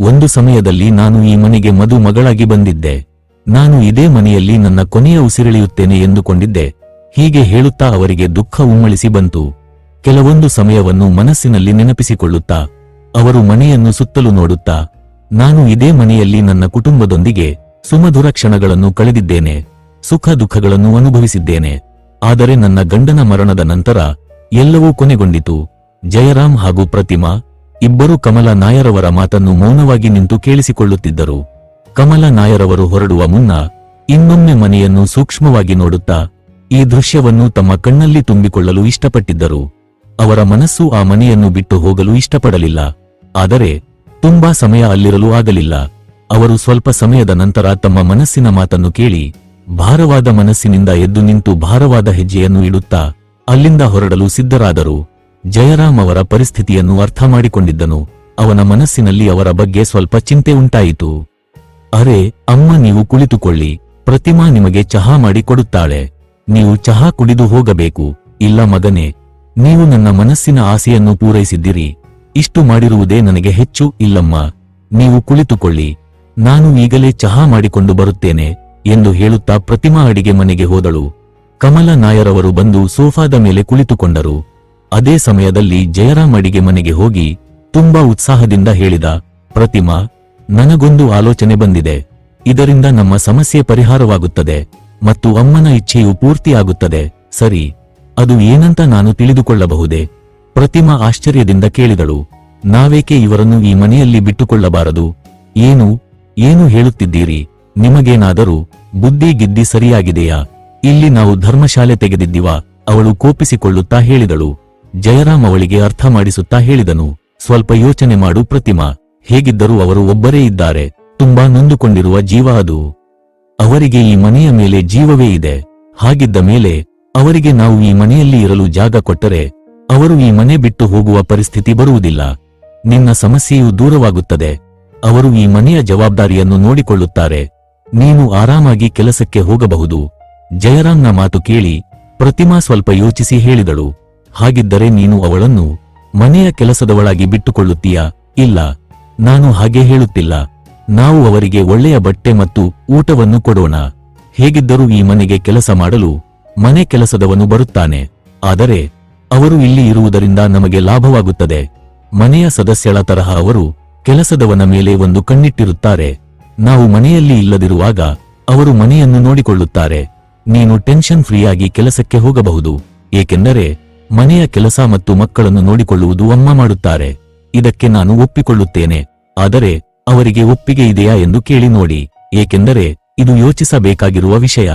ಒಂದು ಸಮಯದಲ್ಲಿ ನಾನು ಈ ಮನೆಗೆ ಮಧು ಮಗಳಾಗಿ ಬಂದಿದ್ದೆ. ನಾನು ಇದೇ ಮನೆಯಲ್ಲಿ ನನ್ನ ಕೊನೆಯ ಉಸಿರೆಳೆಯುತ್ತೇನೆ ಎಂದುಕೊಂಡಿದ್ದೆ. ಹೀಗೆ ಹೇಳುತ್ತಾ ಅವರಿಗೆ ದುಃಖ ಉಮ್ಮಳಿಸಿ ಬಂತು. ಕೆಲವೊಂದು ಸಮಯವನ್ನು ಮನಸ್ಸಿನಲ್ಲಿ ನೆನಪಿಸಿಕೊಳ್ಳುತ್ತಾ ಅವರು ಮನೆಯನ್ನು ಸುತ್ತಲೂ ನೋಡುತ್ತಾ, ನಾನು ಇದೇ ಮನೆಯಲ್ಲಿ ನನ್ನ ಕುಟುಂಬದೊಂದಿಗೆ ಸುಮಧುರ ಕ್ಷಣಗಳನ್ನು ಕಳೆದಿದ್ದೇನೆ, ಸುಖ ದುಃಖಗಳನ್ನು ಅನುಭವಿಸಿದ್ದೇನೆ. ಆದರೆ ನನ್ನ ಗಂಡನ ಮರಣದ ನಂತರ ಎಲ್ಲವೂ ಕೊನೆಗೊಂಡಿತು. ಜಯರಾಮ್ ಹಾಗೂ ಪ್ರತಿಮಾ, ಇಬ್ಬರು ಕಮಲ ನಾಯರವರ ಮಾತನ್ನು ಮೌನವಾಗಿ ನಿಂತು ಕೇಳಿಸಿಕೊಳ್ಳುತ್ತಿದ್ದರು. ಕಮಲ ನಾಯರವರು ಹೊರಡುವ ಮುನ್ನ ಇನ್ನೊಮ್ಮೆ ಮನೆಯನ್ನು ಸೂಕ್ಷ್ಮವಾಗಿ ನೋಡುತ್ತಾ, ಈ ದೃಶ್ಯವನ್ನು ತಮ್ಮ ಕಣ್ಣಲ್ಲಿ ತುಂಬಿಕೊಳ್ಳಲು ಇಷ್ಟಪಟ್ಟಿದ್ದರು. ಅವರ ಮನಸ್ಸು ಆ ಮನೆಯನ್ನು ಬಿಟ್ಟು ಹೋಗಲು ಇಷ್ಟಪಡಲಿಲ್ಲ. ಆದರೆ ತುಂಬಾ ಸಮಯ ಅಲ್ಲಿರಲು ಆಗಲಿಲ್ಲ. ಅವರು ಸ್ವಲ್ಪ ಸಮಯದ ನಂತರ ತಮ್ಮ ಮನಸ್ಸಿನ ಮಾತನ್ನು ಕೇಳಿ, ಭಾರವಾದ ಮನಸ್ಸಿನಿಂದ ಎದ್ದು ನಿಂತು ಭಾರವಾದ ಹೆಜ್ಜೆಯನ್ನು ಇಡುತ್ತಾ ಅಲ್ಲಿಂದ ಹೊರಡಲು ಸಿದ್ಧರಾದರು. ಜಯರಾಮ್ ಅವರ ಪರಿಸ್ಥಿತಿಯನ್ನು ಅರ್ಥ ಮಾಡಿಕೊಂಡಿದ್ದನು. ಅವನ ಮನಸ್ಸಿನಲ್ಲಿ ಅವರ ಬಗ್ಗೆ ಸ್ವಲ್ಪ ಚಿಂತೆ ಉಂಟಾಯಿತು. ಅರೆ, ಅಮ್ಮ ನೀವು ಕುಳಿತುಕೊಳ್ಳಿ. ಪ್ರತಿಮಾ ನಿಮಗೆ ಚಹಾ ಮಾಡಿ ಕೊಡುತ್ತಾಳೆ. ನೀವು ಚಹಾ ಕುಡಿದು ಹೋಗಬೇಕು. ಇಲ್ಲ ಮಗನೇ, ನೀವು ನನ್ನ ಮನಸ್ಸಿನ ಆಸೆಯನ್ನು ಪೂರೈಸಿದ್ದಿರಿ. ಇಷ್ಟು ಮಾಡಿರುವುದೇ ನನಗೆ ಹೆಚ್ಚು ಇಲ್ಲಮ್ಮ. ನೀವು ಕುಳಿತುಕೊಳ್ಳಿ. ನಾನು ಈಗಲೇ ಚಹಾ ಮಾಡಿಕೊಂಡು ಬರುತ್ತೇನೆ ಎಂದು ಹೇಳುತ್ತಾ ಪ್ರತಿಮಾ ಅಡಿಗೆ ಮನೆಗೆ ಹೋದಳು. ಕಮಲ ನಾಯರವರು ಬಂದು ಸೋಫಾದ ಮೇಲೆ ಕುಳಿತುಕೊಂಡರು. ಅದೇ ಸಮಯದಲ್ಲಿ ಜಯರಾಮ್ ಅಡಿಗೆ ಮನೆಗೆ ಹೋಗಿ ತುಂಬಾ ಉತ್ಸಾಹದಿಂದ ಹೇಳಿದ, ಪ್ರತಿಮಾ, ನನಗೊಂದು ಆಲೋಚನೆ ಬಂದಿದೆ. ಇದರಿಂದ ನಮ್ಮ ಸಮಸ್ಯೆ ಪರಿಹಾರವಾಗುತ್ತದೆ ಮತ್ತು ಅಮ್ಮನ ಇಚ್ಛೆಯು ಪೂರ್ತಿಯಾಗುತ್ತದೆ. ಸರಿ, ಅದು ಏನಂತ ನಾನು ತಿಳಿದುಕೊಳ್ಳಬಹುದೇ? ಪ್ರತಿಮಾ ಆಶ್ಚರ್ಯದಿಂದ ಕೇಳಿದಳು, ನಾವೇಕೆ ಇವರನ್ನು ಈ ಮನೆಯಲ್ಲಿ ಬಿಟ್ಟುಕೊಳ್ಳಬಾರದು? ಏನು ಏನು ಹೇಳುತ್ತಿದ್ದೀರಿ? ನಿಮಗೇನಾದರೂ ಬುದ್ಧಿ ಗಿದ್ದಿ ಸರಿಯಾಗಿದೆಯಾ? ಇಲ್ಲಿ ನಾವು ಧರ್ಮಶಾಲೆ ತೆಗೆದಿದ್ದೀವಾ, ಅವಳು ಕೋಪಿಸಿಕೊಳ್ಳುತ್ತಾ ಹೇಳಿದಳು. ಜಯರಾಮ್ ಅವಳಿಗೆ ಅರ್ಥ ಮಾಡಿಸುತ್ತಾ ಹೇಳಿದನು, ಸ್ವಲ್ಪ ಯೋಚನೆ ಮಾಡು ಪ್ರತಿಮಾ, ಹೇಗಿದ್ದರೂ ಅವರು ಒಬ್ಬರೇ ಇದ್ದಾರೆ, ತುಂಬಾ ನೊಂದುಕೊಂಡಿರುವ ಜೀವ ಅದು. ಅವರಿಗೆ ಈ ಮನೆಯ ಮೇಲೆ ಜೀವವೇ ಇದೆ, ಹಾಗಿದ್ದ ಮೇಲೆ ಅವರಿಗೆ ನಾವು ಈ ಮನೆಯಲ್ಲಿ ಇರಲು ಜಾಗ ಕೊಟ್ಟರೆ ಅವರು ಈ ಮನೆ ಬಿಟ್ಟು ಹೋಗುವ ಪರಿಸ್ಥಿತಿ ಬರುವುದಿಲ್ಲ. ನಿನ್ನ ಸಮಸ್ಯೆಯು ದೂರವಾಗುತ್ತದೆ. ಅವರು ಈ ಮನೆಯ ಜವಾಬ್ದಾರಿಯನ್ನು ನೋಡಿಕೊಳ್ಳುತ್ತಾರೆ. ನೀನು ಆರಾಮಾಗಿ ಕೆಲಸಕ್ಕೆ ಹೋಗಬಹುದು. ಜಯರಾಮ್ನ ಮಾತು ಕೇಳಿ ಪ್ರತಿಮಾ ಸ್ವಲ್ಪ ಯೋಚಿಸಿ ಹೇಳಿದಳು. ಹಾಗಿದ್ದರೆ ನೀನು ಅವಳನ್ನು ಮನೆಯ ಕೆಲಸದವಳಾಗಿ ಬಿಟ್ಟುಕೊಳ್ಳುತ್ತೀಯಾ? ಇಲ್ಲ. ನಾನು ಹಾಗೆ ಹೇಳುತ್ತಿಲ್ಲ. ನಾವು ಅವರಿಗೆ ಒಳ್ಳೆಯ ಬಟ್ಟೆ ಮತ್ತು ಊಟವನ್ನು ಕೊಡೋಣ. ಹೇಗಿದ್ದರೂ ಈ ಮನೆಗೆ ಕೆಲಸ ಮಾಡಲು ಮನೆ ಕೆಲಸದವನು ಬರುತ್ತಾನೆ. ಆದರೆ ಅವರು ಇಲ್ಲಿ ಇರುವುದರಿಂದ ನಮಗೆ ಲಾಭವಾಗುತ್ತದೆ. ಮನೆಯ ಸದಸ್ಯಳ ತರಹ ಅವರು ಕೆಲಸದವನ ಮೇಲೆ ಒಂದು ಕಣ್ಣಿಟ್ಟಿರುತ್ತಾರೆ. ನಾವು ಮನೆಯಲ್ಲಿ ಇಲ್ಲದಿರುವಾಗ ಅವರು ಮನೆಯನ್ನು ನೋಡಿಕೊಳ್ಳುತ್ತಾರೆ. ನೀನು ಟೆನ್ಷನ್ ಫ್ರೀಯಾಗಿ ಕೆಲಸಕ್ಕೆ ಹೋಗಬಹುದು. ಏಕೆಂದರೆ ಮನೆಯ ಕೆಲಸ ಮತ್ತು ಮಕ್ಕಳನ್ನು ನೋಡಿಕೊಳ್ಳುವುದು ಅಮ್ಮ ಮಾಡುತ್ತಾರೆ. ಇದಕ್ಕೆ ನಾನು ಒಪ್ಪಿಕೊಳ್ಳುತ್ತೇನೆ. ಆದರೆ ಅವರಿಗೆ ಒಪ್ಪಿಗೆ ಇದೆಯಾ ಎಂದು ಕೇಳಿ ನೋಡಿ. ಏಕೆಂದರೆ ಇದು ಯೋಚಿಸಬೇಕಾಗಿರುವ ವಿಷಯ.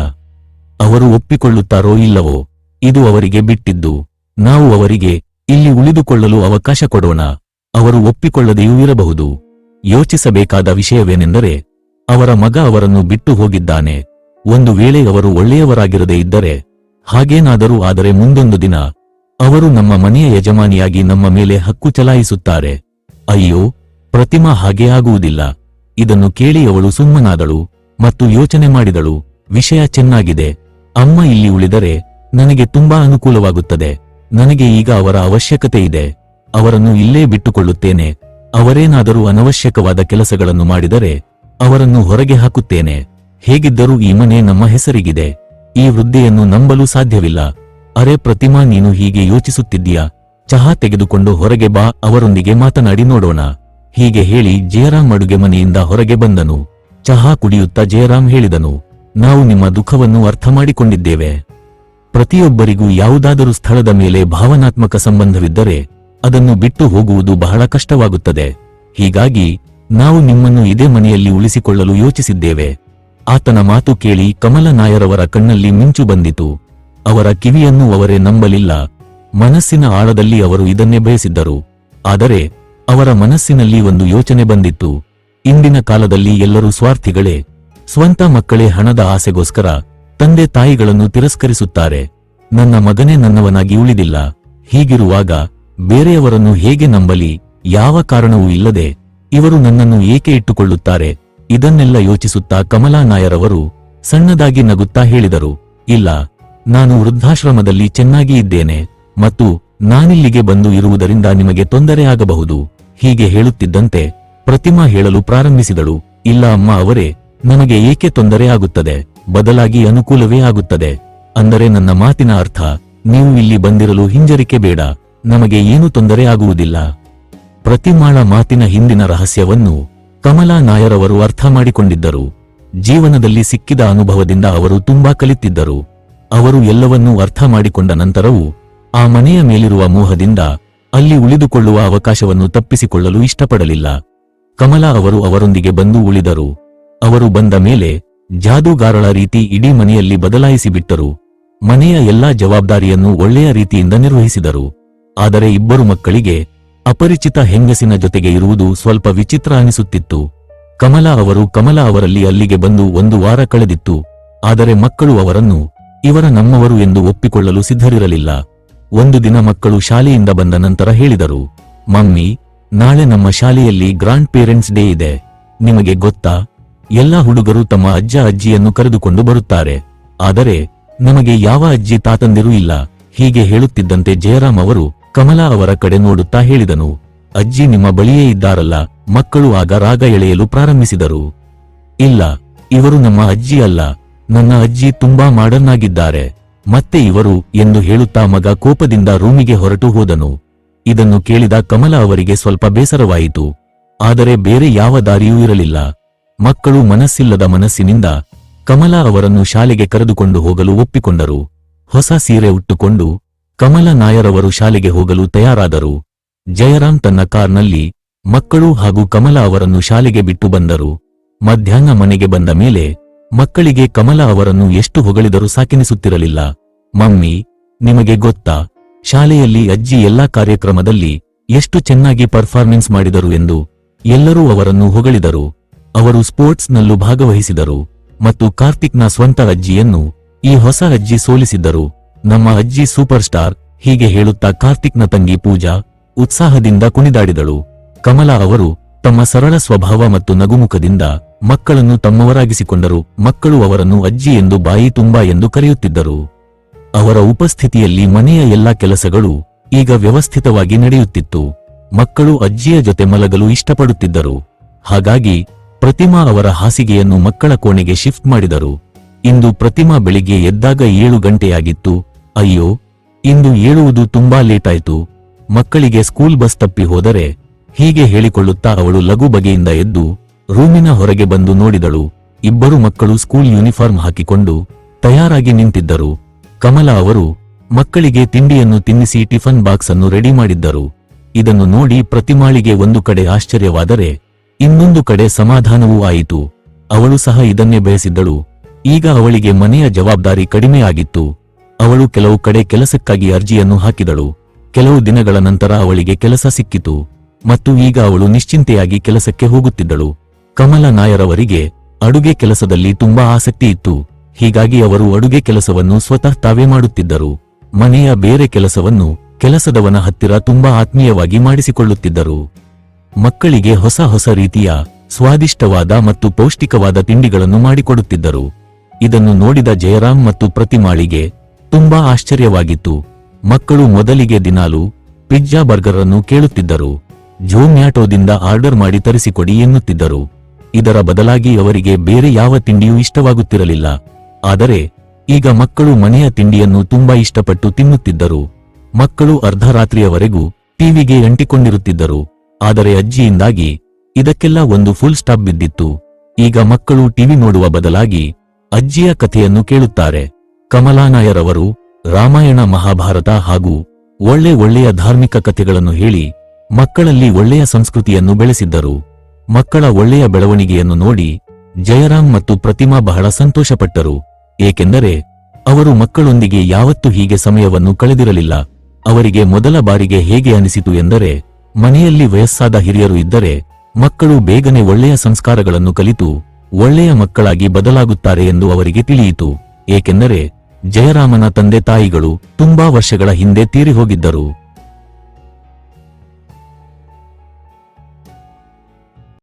ಅವರು ಒಪ್ಪಿಕೊಳ್ಳುತ್ತಾರೋ ಇಲ್ಲವೋ, ಇದು ಅವರಿಗೆ ಬಿಟ್ಟಿದ್ದು. ನಾವು ಅವರಿಗೆ ಇಲ್ಲಿ ಉಳಿದುಕೊಳ್ಳಲು ಅವಕಾಶ ಕೊಡೋಣ. ಅವರು ಒಪ್ಪಿಕೊಳ್ಳದೆಯೂ ಇರಬಹುದು. ಯೋಚಿಸಬೇಕಾದ ವಿಷಯವೇನೆಂದರೆ, ಅವರ ಮಗ ಅವರನ್ನು ಬಿಟ್ಟು ಹೋಗಿದ್ದಾನೆ. ಒಂದು ವೇಳೆ ಅವರು ಒಳ್ಳೆಯವರಾಗಿರದೇ ಇದ್ದರೆ, ಹಾಗೇನಾದರೂ ಆದರೆ ಮುಂದೊಂದು ದಿನ, ಅವರು ನಮ್ಮ ಮನೆಯ ಯಜಮಾನಿಯಾಗಿ ನಮ್ಮ ಮೇಲೆ ಹಕ್ಕು ಚಲಾಯಿಸುತ್ತಾರೆ. ಅಯ್ಯೋ, ಪ್ರತಿಮಾ ಹಾಗೆ ಆಗುವುದಿಲ್ಲ. ಇದನ್ನು ಕೇಳಿ ಅವಳು ಸುಮ್ಮನಾದಳು ಮತ್ತು ಯೋಚನೆ ಮಾಡಿದಳು. ವಿಷಯ ಚೆನ್ನಾಗಿದೆ. ಅಮ್ಮ ಇಲ್ಲಿ ಉಳಿದರೆ ನನಗೆ ತುಂಬಾ ಅನುಕೂಲವಾಗುತ್ತದೆ. ನನಗೆ ಈಗ ಅವರ ಅವಶ್ಯಕತೆ ಇದೆ. ಅವರನ್ನು ಇಲ್ಲೇ ಬಿಟ್ಟುಕೊಳ್ಳುತ್ತೇನೆ. ಅವರೇನಾದರೂ ಅನವಶ್ಯಕವಾದ ಕೆಲಸಗಳನ್ನು ಮಾಡಿದರೆ ಅವರನ್ನು ಹೊರಗೆ ಹಾಕುತ್ತೇನೆ. ಹೇಗಿದ್ದರೂ ಈ ಮನೆ ನಮ್ಮ ಹೆಸರಿಗಿದೆ. ಈ ವೃದ್ಧೆಯನ್ನು ನಂಬಲು ಸಾಧ್ಯವಿಲ್ಲ. ಅರೆ ಪ್ರತಿಮಾ, ನೀನು ಹೀಗೆ ಯೋಚಿಸುತ್ತಿದ್ದೀಯಾ? ಚಹಾ ತೆಗೆದುಕೊಂಡು ಹೊರಗೆ ಬಾ, ಅವರೊಂದಿಗೆ ಮಾತನಾಡಿ ನೋಡೋಣ. ಹೀಗೆ ಹೇಳಿ ಜಯರಾಮ್ ಅಡುಗೆ ಮನೆಯಿಂದ ಹೊರಗೆ ಬಂದನು. ಚಹಾ ಕುಡಿಯುತ್ತಾ ಜಯರಾಮ್ ಹೇಳಿದನು. ನಾವು ನಿಮ್ಮ ದುಃಖವನ್ನು ಅರ್ಥ ಮಾಡಿಕೊಂಡಿದ್ದೇವೆ ಪ್ರತಿಯೊಬ್ಬರಿಗೂ ಯಾವುದಾದರೂ ಸ್ಥಳದ ಮೇಲೆ ಭಾವನಾತ್ಮಕ ಸಂಬಂಧವಿದ್ದರೆ ಅದನ್ನು ಬಿಟ್ಟು ಹೋಗುವುದು ಬಹಳ ಕಷ್ಟವಾಗುತ್ತದೆ. ಹೀಗಾಗಿ ನಾವು ನಿಮ್ಮನ್ನು ಇದೇ ಮನೆಯಲ್ಲಿ ಉಳಿಸಿಕೊಳ್ಳಲು ಯೋಚಿಸಿದ್ದೇವೆ. ಆತನ ಮಾತು ಕೇಳಿ ಕಮಲ ನಾಯರವರ ಕಣ್ಣಲ್ಲಿ ಮಿಂಚು ಬಂದಿತು. ಅವರ ಕಿವಿಯನ್ನು ಅವರೇ ನಂಬಲಿಲ್ಲ. ಮನಸ್ಸಿನ ಆಳದಲ್ಲಿ ಅವರು ಇದನ್ನೇ ಬಯಸಿದ್ದರು. ಆದರೆ ಅವರ ಮನಸ್ಸಿನಲ್ಲಿ ಒಂದು ಯೋಚನೆ ಬಂದಿತ್ತು. ಇಂದಿನ ಕಾಲದಲ್ಲಿ ಎಲ್ಲರೂ ಸ್ವಾರ್ಥಿಗಳೇ. ಸ್ವಂತ ಮಕ್ಕಳೇ ಹಣದ ಆಸೆಗೋಸ್ಕರ ತಂದೆ ತಾಯಿಗಳನ್ನು ತಿರಸ್ಕರಿಸುತ್ತಾರೆ. ನನ್ನ ಮಗನೇ ನನ್ನವನಾಗಿ ಉಳಿದಿಲ್ಲ. ಹೀಗಿರುವಾಗ ಬೇರೆಯವರನ್ನು ಹೇಗೆ ನಂಬಲಿ? ಯಾವ ಕಾರಣವೂ ಇಲ್ಲದೆ ಇವರು ನನ್ನನ್ನು ಏಕೆ ಇಟ್ಟುಕೊಳ್ಳುತ್ತಾರೆ? ಇದನ್ನೆಲ್ಲ ಯೋಚಿಸುತ್ತಾ ಕಮಲಾ ನಾಯರವರು ಸಣ್ಣದಾಗಿ ನಗುತ್ತಾ ಹೇಳಿದರು. ಇಲ್ಲ, ನಾನು ವೃದ್ಧಾಶ್ರಮದಲ್ಲಿ ಚೆನ್ನಾಗಿ ಇದ್ದೇನೆ ಮತ್ತು ನಾನಿಲ್ಲಿಗೆ ಬಂದು ಇರುವುದರಿಂದ ನಿಮಗೆ ತೊಂದರೆ ಆಗಬಹುದು. ಹೀಗೆ ಹೇಳುತ್ತಿದ್ದಂತೆ ಪ್ರತಿಮಾ ಹೇಳಲು ಪ್ರಾರಂಭಿಸಿದಳು. ಇಲ್ಲ, ಅಮ್ಮ ಅವರೇ, ನಮಗೆ ಏಕೆ ತೊಂದರೆ ಆಗುತ್ತದೆ? ಬದಲಾಗಿ ಅನುಕೂಲವೇ ಆಗುತ್ತದೆ. ಅಂದರೆ ನನ್ನ ಮಾತಿನ ಅರ್ಥ, ನೀವು ಇಲ್ಲಿ ಬಂದಿರಲು ಹಿಂಜರಿಕೆ ಬೇಡ. ನಮಗೆ ಏನು ತೊಂದರೆ ಆಗುವುದಿಲ್ಲ. ಪ್ರತಿಮಾಳ ಮಾತಿನ ಹಿಂದಿನ ರಹಸ್ಯವನ್ನು ಕಮಲಾ ನಾಯರವರು ಅರ್ಥ ಮಾಡಿಕೊಂಡಿದ್ದರು. ಜೀವನದಲ್ಲಿ ಸಿಕ್ಕಿದ ಅನುಭವದಿಂದ ಅವರು ತುಂಬಾ ಕಲಿತಿದ್ದರು. ಅವರು ಎಲ್ಲವನ್ನೂ ಅರ್ಥ ಮಾಡಿಕೊಂಡ ನಂತರವೂ ಆ ಮನೆಯ ಮೇಲಿರುವ ಮೋಹದಿಂದ ಅಲ್ಲಿ ಉಳಿದುಕೊಳ್ಳುವ ಅವಕಾಶವನ್ನು ತಪ್ಪಿಸಿಕೊಳ್ಳಲು ಇಷ್ಟಪಡಲಿಲ್ಲ. ಕಮಲಾ ಅವರು ಅವರೊಂದಿಗೆ ಬಂದು ಉಳಿದರು. ಅವರು ಬಂದ ಮೇಲೆ ಜಾದೂಗಾರಳ ರೀತಿ ಇಡೀ ಮನೆಯಲ್ಲಿ ಬದಲಾಯಿಸಿಬಿಟ್ಟರು ಮನೆಯ ಎಲ್ಲಾ ಜವಾಬ್ದಾರಿಯನ್ನು ಒಳ್ಳೆಯ ರೀತಿಯಿಂದ ನಿರ್ವಹಿಸಿದರು. ಆದರೆ ಇಬ್ಬರು ಮಕ್ಕಳಿಗೆ ಅಪರಿಚಿತ ಹೆಂಗಸಿನ ಜೊತೆಗೆ ಇರುವುದು ಸ್ವಲ್ಪ ವಿಚಿತ್ರ ಅನಿಸುತ್ತಿತ್ತು. ಕಮಲಾ ಅವರು ಕಮಲಾ ಅವರಲ್ಲಿ ಅಲ್ಲಿಗೆ ಬಂದು ಒಂದು ವಾರ ಕಳೆದಿತ್ತು. ಆದರೆ ಮಕ್ಕಳು ಅವರನ್ನು ಇವರ ನಮ್ಮವರು ಎಂದು ಒಪ್ಪಿಕೊಳ್ಳಲು ಸಿದ್ಧರಿರಲಿಲ್ಲ. ಒಂದು ದಿನ ಮಕ್ಕಳು ಶಾಲೆಯಿಂದ ಬಂದ ನಂತರ ಹೇಳಿದರು, ಮಮ್ಮಿ, ನಾಳೆ ನಮ್ಮ ಶಾಲೆಯಲ್ಲಿ ಗ್ರಾಂಡ್ ಪೇರೆಂಟ್ಸ್ ಡೇ ಇದೆ. ನಿಮಗೆ ಗೊತ್ತಾ? ಎಲ್ಲಾ ಹುಡುಗರು ತಮ್ಮ ಅಜ್ಜ ಅಜ್ಜಿಯನ್ನು ಕರೆದುಕೊಂಡು ಬರುತ್ತಾರೆ. ಆದರೆ ನಮಗೆ ಯಾವ ಅಜ್ಜಿ ತಾತಂದಿರೂ ಇಲ್ಲ. ಹೀಗೆ ಹೇಳುತ್ತಿದ್ದಂತೆ ಜಯರಾಮ್ ಅವರು ಕಮಲಾ ಅವರ ಕಡೆ ನೋಡುತ್ತಾ ಹೇಳಿದನು. ಅಜ್ಜಿ ನಿಮ್ಮ ಬಳಿಯೇ ಇದ್ದಾರಲ್ಲ, ಮಕ್ಕಳು ಆಗ ರಾಗ ಎಳೆಯಲು ಪ್ರಾರಂಭಿಸಿದರು. ಇಲ್ಲ, ಇವರು ನಮ್ಮ ಅಜ್ಜಿ ಅಲ್ಲ, ನನ್ನ ಅಜ್ಜಿ ತುಂಬಾ ಮಾಡರ್ನ್ ಆಗಿದ್ದಾರೆ ಮತ್ತೆ ಇವರು ಎಂದು ಹೇಳುತ್ತಾ ಮಗ ಕೋಪದಿಂದ ರೂಮಿಗೆ ಹೊರಟು ಹೋದನು. ಇದನ್ನು ಕೇಳಿದ ಕಮಲ ಅವರಿಗೆ ಸ್ವಲ್ಪ ಬೇಸರವಾಯಿತು. ಆದರೆ ಬೇರೆ ಯಾವ ದಾರಿಯೂ ಇರಲಿಲ್ಲ. ಮಕ್ಕಳು ಮನಸ್ಸಿಲ್ಲದ ಮನಸ್ಸಿನಿಂದ ಕಮಲಾ ಅವರನ್ನು ಶಾಲೆಗೆ ಕರೆದುಕೊಂಡು ಹೋಗಲು ಒಪ್ಪಿಕೊಂಡರು. ಹೊಸ ಸೀರೆ ಉಟ್ಟುಕೊಂಡು ಕಮಲಾ ನಾಯರವರು ಶಾಲೆಗೆ ಹೋಗಲು ತಯಾರಾದರು. ಜಯರಾಮ್ ತನ್ನ ಕಾರ್ನಲ್ಲಿ ಮಕ್ಕಳು ಹಾಗೂ ಕಮಲಾ ಅವರನ್ನು ಶಾಲೆಗೆ ಬಿಟ್ಟು ಬಂದರು. ಮಧ್ಯಾಹ್ನ ಮನೆಗೆ ಬಂದ ಮೇಲೆ ಮಕ್ಕಳಿಗೆ ಕಮಲಾ ಅವರನ್ನು ಎಷ್ಟು ಹೊಗಳಿದರೂ ಸಾಕೆನಿಸುತ್ತಿರಲಿಲ್ಲ. ಮಮ್ಮಿ, ನಿಮಗೆ ಗೊತ್ತಾ, ಶಾಲೆಯಲ್ಲಿ ಅಜ್ಜಿ ಎಲ್ಲಾ ಕಾರ್ಯಕ್ರಮದಲ್ಲಿ ಎಷ್ಟು ಚೆನ್ನಾಗಿ ಪರ್ಫಾರ್ಮೆನ್ಸ್ ಮಾಡಿದರು ಎಂದು ಎಲ್ಲರೂ ಅವರನ್ನು ಹೊಗಳಿದರು. ಅವರು ಸ್ಪೋರ್ಟ್ಸ್ನಲ್ಲೂ ಭಾಗವಹಿಸಿದರು ಮತ್ತು ಕಾರ್ತಿಕ್ನ ಸ್ವಂತ ಅಜ್ಜಿಯನ್ನು ಈ ಹೊಸ ಅಜ್ಜಿ ಸೋಲಿಸಿದ್ದರು. ನಮ್ಮ ಅಜ್ಜಿ ಸೂಪರ್ ಸ್ಟಾರ್ ಹೀಗೆ ಹೇಳುತ್ತಾ ಕಾರ್ತಿಕ್ನ ತಂಗಿ ಪೂಜಾ ಉತ್ಸಾಹದಿಂದ ಕುಣಿದಾಡಿದಳು. ಕಮಲಾ ಅವರು ತಮ್ಮ ಸರಳ ಸ್ವಭಾವ ಮತ್ತು ನಗುಮುಖದಿಂದ ಮಕ್ಕಳನ್ನು ತಮ್ಮವರಾಗಿಸಿಕೊಂಡರು. ಮಕ್ಕಳು ಅವರನ್ನು ಅಜ್ಜಿ ಎಂದು ಬಾಯಿ ತುಂಬಾ ಎಂದು ಕರೆಯುತ್ತಿದ್ದರು. ಅವರ ಉಪಸ್ಥಿತಿಯಲ್ಲಿ ಮನೆಯ ಎಲ್ಲಾ ಕೆಲಸಗಳು ಈಗ ವ್ಯವಸ್ಥಿತವಾಗಿ ನಡೆಯುತ್ತಿತ್ತು. ಮಕ್ಕಳು ಅಜ್ಜಿಯ ಜೊತೆ ಮಲಗಲು ಇಷ್ಟಪಡುತ್ತಿದ್ದರು. ಹಾಗಾಗಿ ಪ್ರತಿಮಾ ಅವರ ಹಾಸಿಗೆಯನ್ನು ಮಕ್ಕಳ ಕೋಣೆಗೆ ಶಿಫ್ಟ್ ಮಾಡಿದರು. ಇಂದು ಪ್ರತಿಮಾ ಬೆಳಿಗ್ಗೆ ಎದ್ದಾಗ ಏಳು ಗಂಟೆಯಾಗಿತ್ತು. ಅಯ್ಯೋ, ಇಂದು ಏಳುವುದು ತುಂಬಾ ಲೇಟಾಯ್ತು. ಮಕ್ಕಳಿಗೆ ಸ್ಕೂಲ್ ಬಸ್ ತಪ್ಪಿ ಹೋದರೆ ಹೀಗೆ ಹೇಳಿಕೊಳ್ಳುತ್ತಾ ಅವಳು ಲಘು ಬಗೆಯಿಂದ ಎದ್ದು ರೂಮಿನ ಹೊರಗೆ ಬಂದು ನೋಡಿದಳು. ಇಬ್ಬರು ಮಕ್ಕಳು ಸ್ಕೂಲ್ ಯೂನಿಫಾರ್ಮ್ ಹಾಕಿಕೊಂಡು ತಯಾರಾಗಿ ನಿಂತಿದ್ದರು. ಕಮಲ ಅವರು ಮಕ್ಕಳಿಗೆ ತಿಂಡಿಯನ್ನು ತಿನ್ನಿಸಿ ಟಿಫನ್ ಬಾಕ್ಸ್ ಅನ್ನು ರೆಡಿ ಮಾಡಿದ್ದರು. ಇದನ್ನು ನೋಡಿ ಪ್ರತಿಮಾಳಿಗೆ ಒಂದು ಕಡೆ ಆಶ್ಚರ್ಯವಾದರೆ ಇನ್ನೊಂದು ಕಡೆ ಸಮಾಧಾನವೂ ಆಯಿತು. ಅವಳು ಸಹ ಇದನ್ನೇ ಬಯಸಿದ್ದಳು. ಈಗ ಅವಳಿಗೆ ಮನೆಯ ಜವಾಬ್ದಾರಿ ಕಡಿಮೆಯಾಗಿತ್ತು ಅವಳು ಕೆಲವು ಕಡೆ ಕೆಲಸಕ್ಕಾಗಿ ಅರ್ಜಿಯನ್ನು ಹಾಕಿದಳು. ಕೆಲವು ದಿನಗಳ ನಂತರ ಅವಳಿಗೆ ಕೆಲಸ ಸಿಕ್ಕಿತು. ಮತ್ತು ಈಗ ಅವಳು ನಿಶ್ಚಿಂತೆಯಾಗಿ ಕೆಲಸಕ್ಕೆ ಹೋಗುತ್ತಿದ್ದಳು. ಕಮಲ ನಾಯರವರಿಗೆ ಅಡುಗೆ ಕೆಲಸದಲ್ಲಿ ತುಂಬಾ ಆಸಕ್ತಿ ಇತ್ತು. ಹೀಗಾಗಿ ಅವರು ಅಡುಗೆ ಕೆಲಸವನ್ನು ಸ್ವತಃ ತಾವೇ ಮಾಡುತ್ತಿದ್ದರು. ಮನೆಯ ಬೇರೆ ಕೆಲಸವನ್ನು ಕೆಲಸದವನ ಹತ್ತಿರ ತುಂಬಾ ಆತ್ಮೀಯವಾಗಿ ಮಾಡಿಸಿಕೊಳ್ಳುತ್ತಿದ್ದರು. ಮಕ್ಕಳಿಗೆ ಹೊಸ ಹೊಸ ರೀತಿಯ ಸ್ವಾದಿಷ್ಟವಾದ ಮತ್ತು ಪೌಷ್ಟಿಕವಾದ ತಿಂಡಿಗಳನ್ನು ಮಾಡಿಕೊಡುತ್ತಿದ್ದರು. ಇದನ್ನು ನೋಡಿದ ಜಯರಾಮ್ ಮತ್ತು ಪ್ರತಿಮಾಳಿಗೆ ತುಂಬಾ ಆಶ್ಚರ್ಯವಾಗಿತ್ತು. ಮಕ್ಕಳು ಮೊದಲಿಗೆ ದಿನಾಲು ಪಿಜ್ಜಾ ಬರ್ಗರ್ ಅನ್ನು ಕೇಳುತ್ತಿದ್ದರು ಜೋಮ್ಯಾಟೋದಿಂದ ಆರ್ಡರ್ ಮಾಡಿ ತರಿಸಿಕೊಡಿ ಎನ್ನುತ್ತಿದ್ದರು. ಇದರ ಬದಲಾಗಿ ಅವರಿಗೆ ಬೇರೆ ಯಾವ ತಿಂಡಿಯೂ ಇಷ್ಟವಾಗುತ್ತಿರಲಿಲ್ಲ. ಆದರೆ ಈಗ ಮಕ್ಕಳು ಮನೆಯ ತಿಂಡಿಯನ್ನು ತುಂಬಾ ಇಷ್ಟಪಟ್ಟು ತಿನ್ನುತ್ತಿದ್ದರು. ಮಕ್ಕಳು ಅರ್ಧರಾತ್ರಿಯವರೆಗೂ ಟಿವಿಗೆ ಅಂಟಿಕೊಂಡಿರುತ್ತಿದ್ದರು. ಆದರೆ ಅಜ್ಜಿಯಿಂದಾಗಿ ಇದಕ್ಕೆಲ್ಲ ಒಂದು ಫುಲ್ ಸ್ಟಾಪ್ ಬಿದ್ದಿತ್ತು. ಈಗ ಮಕ್ಕಳು ಟಿವಿ ನೋಡುವ ಬದಲಾಗಿ ಅಜ್ಜಿಯ ಕಥೆಯನ್ನು ಕೇಳುತ್ತಾರೆ. ಕಮಲಾನಾಯರವರು ರಾಮಾಯಣ ಮಹಾಭಾರತ ಹಾಗೂ ಒಳ್ಳೆ ಒಳ್ಳೆಯ ಧಾರ್ಮಿಕ ಕಥೆಗಳನ್ನು ಹೇಳಿ ಮಕ್ಕಳಲ್ಲಿ ಒಳ್ಳೆಯ ಸಂಸ್ಕೃತಿಯನ್ನು ಬೆಳೆಸಿದ್ದರು. ಮಕ್ಕಳ ಒಳ್ಳೆಯ ಬೆಳವಣಿಗೆಯನ್ನು ನೋಡಿ ಜಯರಾಮ್ ಮತ್ತು ಪ್ರತಿಮಾ ಬಹಳ ಸಂತೋಷಪಟ್ಟರು. ಏಕೆಂದರೆ ಅವರು ಮಕ್ಕಳೊಂದಿಗೆ ಯಾವತ್ತೂ ಹೀಗೆ ಸಮಯವನ್ನು ಕಳೆದಿರಲಿಲ್ಲ. ಅವರಿಗೆ ಮೊದಲ ಬಾರಿಗೆ ಹೇಗೆ ಅನಿಸಿತು ಎಂದರೆ ಮನೆಯಲ್ಲಿ ವಯಸ್ಸಾದ ಹಿರಿಯರು ಇದ್ದರೆ ಮಕ್ಕಳು ಬೇಗನೆ ಒಳ್ಳೆಯ ಸಂಸ್ಕಾರಗಳನ್ನು ಕಲಿತು ಒಳ್ಳೆಯ ಮಕ್ಕಳಾಗಿ ಬದಲಾಗುತ್ತಾರೆ ಎಂದು ಅವರಿಗೆ ತಿಳಿಯಿತು. ಏಕೆಂದರೆ ಜಯರಾಮನ ತಂದೆ ತಾಯಿಗಳು ತುಂಬಾ ವರ್ಷಗಳ ಹಿಂದೆ ತೀರಿ ಹೋಗಿದ್ದರು